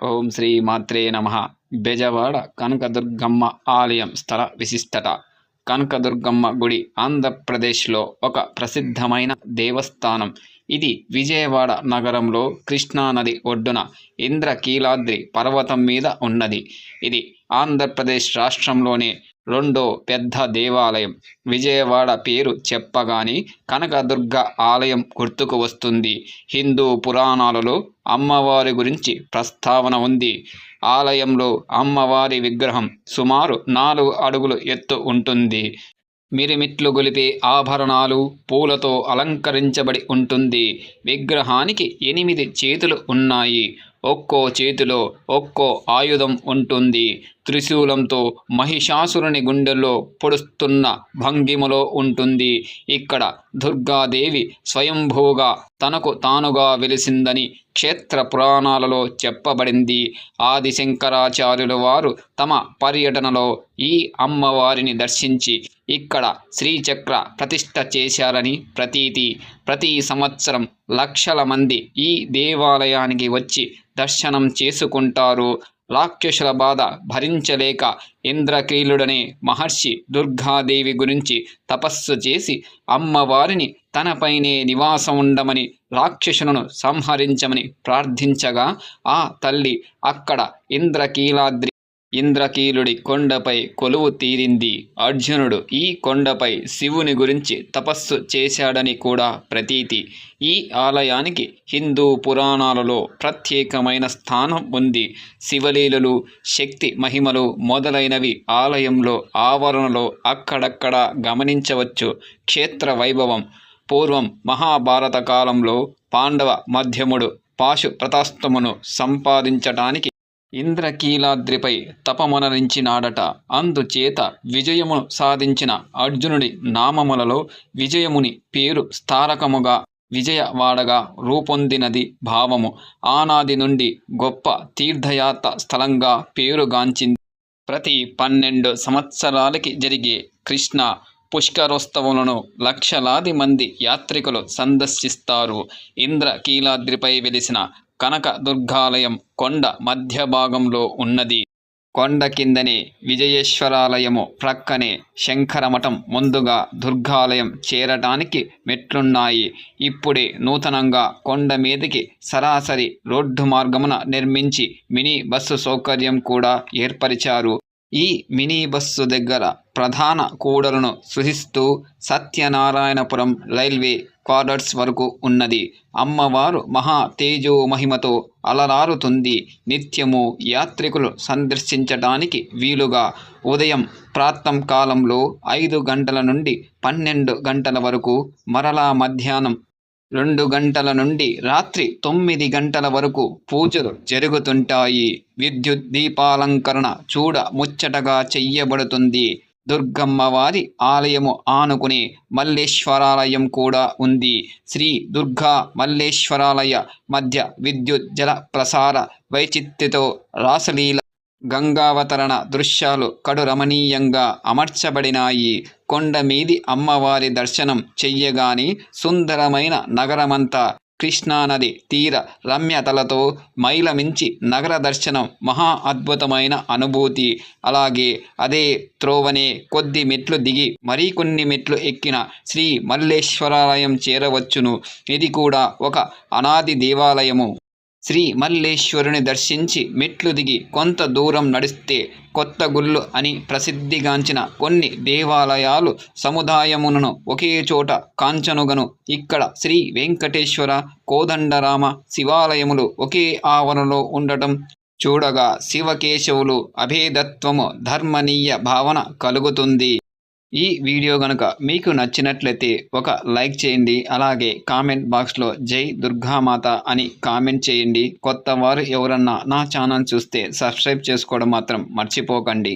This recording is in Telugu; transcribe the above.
ఓం శ్రీ మాత్రే నమ. బెజవాడ కనకదుర్గమ్మ ఆలయం స్థల విశిష్టత. కనకదుర్గమ్మ గుడి ఆంధ్రప్రదేశ్లో ఒక ప్రసిద్ధమైన దేవస్థానం. ఇది విజయవాడ నగరంలో కృష్ణానది ఒడ్డున ఇంద్రకీలాద్రి పర్వతం మీద ఉన్నది. ఇది ఆంధ్రప్రదేశ్ రాష్ట్రంలోనే రెండో పెద్ద దేవాలయం. విజయవాడ పేరు చెప్పగానే కనకదుర్గ ఆలయం గుర్తుకు వస్తుంది. హిందూ పురాణాలలో అమ్మవారి గురించి ప్రస్తావన ఉంది. ఆలయంలో అమ్మవారి విగ్రహం సుమారు నాలుగు అడుగులు ఎత్తు ఉంటుంది. మిరిమిట్లు గొలిపే ఆభరణాలు పూలతో అలంకరించబడి ఉంటుంది. విగ్రహానికి ఎనిమిది చేతులు ఉన్నాయి. ఒక్కో చేతిలో ఒక్కో ఆయుధం ఉంటుంది. త్రిశూలంతో మహిషాసురుని గుండెల్లో పొడుస్తున్న భంగిమలో ఉంటుంది. ఇక్కడ దుర్గాదేవి స్వయంభూగా తనకు తానుగా వెలిసిందని క్షేత్ర పురాణాలలో చెప్పబడింది. ఆది శంకరాచార్యుల వారు తమ పర్యటనలో ఈ అమ్మవారిని దర్శించి ఇక్కడ శ్రీచక్ర ప్రతిష్ఠ చేశారని ప్రతీతి ప్రతి సంవత్సరం లక్షల మంది ఈ దేవాలయానికి వచ్చి దర్శనం చేసుకుంటారు. రాక్షసుల బాధ భరించలేక ఇంద్రకీలుడనే మహర్షి దుర్గాదేవి గురించి తపస్సు చేసి అమ్మవారిని తనపైనే నివాసం ఉండమని రాక్షసులను సంహరించమని ప్రార్థించగా ఆ తల్లి అక్కడ ఇంద్రకీలాద్రి ఇంద్రకీలుడి కొండపై కొలువు తీరింది. అర్జునుడు ఈ కొండపై శివుని గురించి తపస్సు చేశాడని కూడా ప్రతీతి. ఈ ఆలయానికి హిందూ పురాణాలలో ప్రత్యేకమైన స్థానం ఉంది. శివలీలలు శక్తి మహిమలు మొదలైనవి ఆలయంలో ఆవరణలో అక్కడక్కడ గమనించవచ్చు. క్షేత్ర వైభవం పూర్వం మహాభారత కాలంలో పాండవ మధ్యముడు పాశు ప్రతాస్తమును సంపాదించటానికి ఇంద్రకీలాద్రిపై తపమనరించినాడట. అందుచేత విజయమును సాధించిన అర్జునుడి నామములలో విజయముని పేరు స్థారకముగా విజయవాడగా రూపొందినది భావము. ఆనాది నుండి గొప్ప తీర్థయాత్ర స్థలంగా పేరుగాంచింది. ప్రతి పన్నెండు సంవత్సరాలకి జరిగే కృష్ణ పుష్కరోత్సవములను లక్షలాది మంది యాత్రికులు సందర్శిస్తారు. ఇంద్రకీలాద్రిపై వెలిసిన కనక దుర్గాలయం కొండ మధ్య భాగంలో ఉన్నది. కొండ కిందనే విజయేశ్వరాలయము ప్రక్కనే శంకరమఠం ముందుగా దుర్గాలయం చేరటానికి మెట్లున్నాయి. ఇప్పుడే నూతనంగా కొండ మీదకి సరాసరి రోడ్డు మార్గమున నిర్మించి మినీ బస్సు సౌకర్యం కూడా ఏర్పరిచారు. ఈ మినీ బస్సు దగ్గర ప్రధాన కూడలను సృహిస్తూ సత్యనారాయణపురం రైల్వే క్వార్టర్స్ వరకు ఉన్నది. అమ్మవారు మహా తేజో మహిమతో అలరారుతుంది. నిత్యము యాత్రికులు సందర్శించడానికి వీలుగా ఉదయం ప్రాతం కాలంలో ఐదు గంటల నుండి పన్నెండు గంటల వరకు మరలా మధ్యాహ్నం రెండు గంటల నుండి రాత్రి తొమ్మిది గంటల వరకు పూజలు జరుగుతుంటాయి. విద్యుత్ దీపాలంకరణ చూడ ముచ్చటగా చెయ్యబడుతుంది. దుర్గమ్మ వారి ఆలయము ఆనుకునే మల్లేశ్వరాలయం కూడా ఉంది. శ్రీ దుర్గా మల్లేశ్వరాలయ మధ్య విద్యుత్ జల ప్రసార వైచిత్యతో రాసలీల గంగావతరణ దృశ్యాలు కడు రమణీయంగా అమర్చబడినాయి. కొండ మీది అమ్మవారి దర్శనం చెయ్యగాని సుందరమైన నగరమంతా కృష్ణానది తీర రమ్యతలతో మైలమించి నగర దర్శనం మహా అద్భుతమైన అనుభూతి. అలాగే అదే త్రోవనే కొద్ది మెట్లు దిగి మరికొన్ని మెట్లు ఎక్కిన శ్రీ మల్లేశ్వరాలయం చేరవచ్చును. ఇది కూడా ఒక అనాది దేవాలయము. శ్రీ మల్లేశ్వరుని దర్శించి మెట్లు దిగి కొంత దూరం నడిస్తే కొత్త గుళ్ళు అని ప్రసిద్ధిగాంచిన కొన్ని దేవాలయాలు సముదాయమునను ఒకే చోట కాంచనుగను. ఇక్కడ శ్రీ వెంకటేశ్వర కోదండరామ శివాలయములు ఒకే ఆవరణలో ఉండటం చూడగా శివకేశవులు అభేదత్వము ధర్మనీయ భావన కలుగుతుంది. ఈ వీడియో కనుక మీకు నచ్చినట్లయితే ఒక లైక్ చేయండి అలాగే కామెంట్ బాక్స్లో జై దుర్గామాత అని కామెంట్ చేయండి. కొత్త వారు ఎవరన్నా నా ఛానల్ చూస్తే సబ్స్క్రైబ్ చేసుకోవడం మాత్రం మర్చిపోకండి.